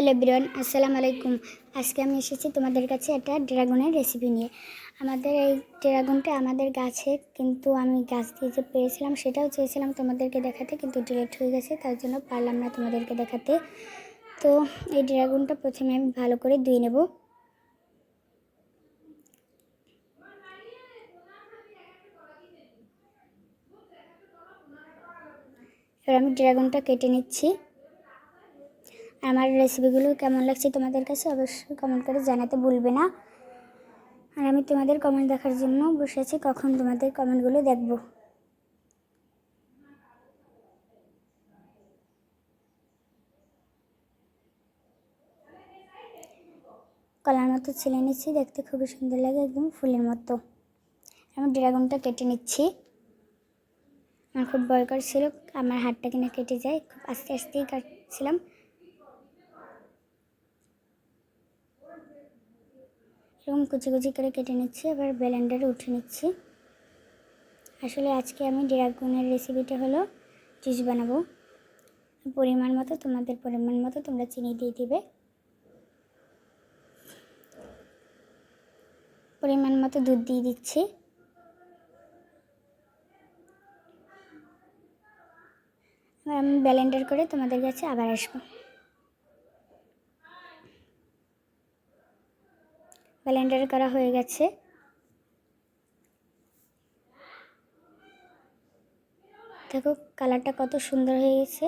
Hello বিরন, আসসালামু আলাইকুম। আজকে আমি এসেছি তোমাদের কাছে একটা ড্রাগনের রেসিপি নিয়ে। আমাদের এই ড্রাগনটা আমাদের গাছে কিন্তু আমি গাছ দিয়ে যে পেয়েছিলাম সেটাও চেয়েছিলাম তোমাদেরকে দেখাতে, কিন্তু ডিলেট হয়ে গেছে, তার জন্য পারলাম না তোমাদেরকে দেখাতে। তো এই ড্রাগনটা প্রথমে আমি ভালো করে ধুয়ে নেব। এবার আমি ড্রাগনটা কেটে নিচ্ছি। আমার রেসিপিগুলো কেমন লাগছে তোমাদের কাছে অবশ্যই কমেন্ট করে জানাতে ভুলবে না। আর আমি তোমাদের কমেন্ট দেখার জন্য বসে আছি, কখন তোমাদের কমেন্টগুলো দেখব। কলার মতো ছিলে নিচ্ছি, দেখতে খুবই সুন্দর লাগে, একদম ফুলের মতো। আমি ড্রাগনটা কেটে নিচ্ছি। আমার খুব ভয় ছিল আমার হাতটা কিনা কেটে যায়, খুব আস্তে আস্তেই কাটছিলাম। এরকম কুচি কুচি করে কেটে নিচ্ছি, এবার ব্লেন্ডারে উঠে নিচ্ছি। আসলে আজকে আমি ড্রাগনের রেসিপিটা হলো জুস বানাবো। পরিমাণ মতো, তোমাদের পরিমাণ মতো তোমরা চিনি দিয়ে দিবে। পরিমাণ মতো দুধ দিয়ে দিচ্ছি। আমি ব্লেন্ডার করে তোমাদের কাছে আবার আসব। ব্লেন্ডার করা হয়ে গেছে। দেখো, কালারটা কত সুন্দর হয়ে গেছে।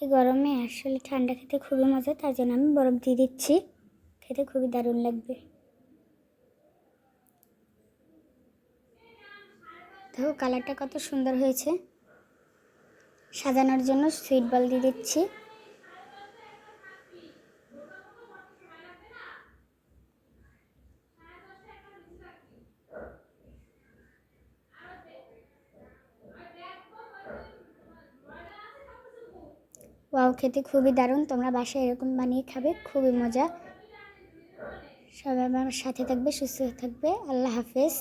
এই গরমে আসলে ঠান্ডা খেতে খুবই মজা, তার জন্য আমি বরফ দিয়ে দিচ্ছি। খেতে খুবই দারুণ লাগবে। দেখো, কালারটা কত সুন্দর হয়েছে। সাজানোর জন্য সুইট বল দিয়ে দিচ্ছি। ওয়াও, খেতে খুবই দারুণ। তোমরা বাসায় এরকম বানিয়ে খাবে, খুবই মজা। সবাই আমার সাথে থাকবে, সুস্থ থাকবে। আল্লাহ হাফেজ।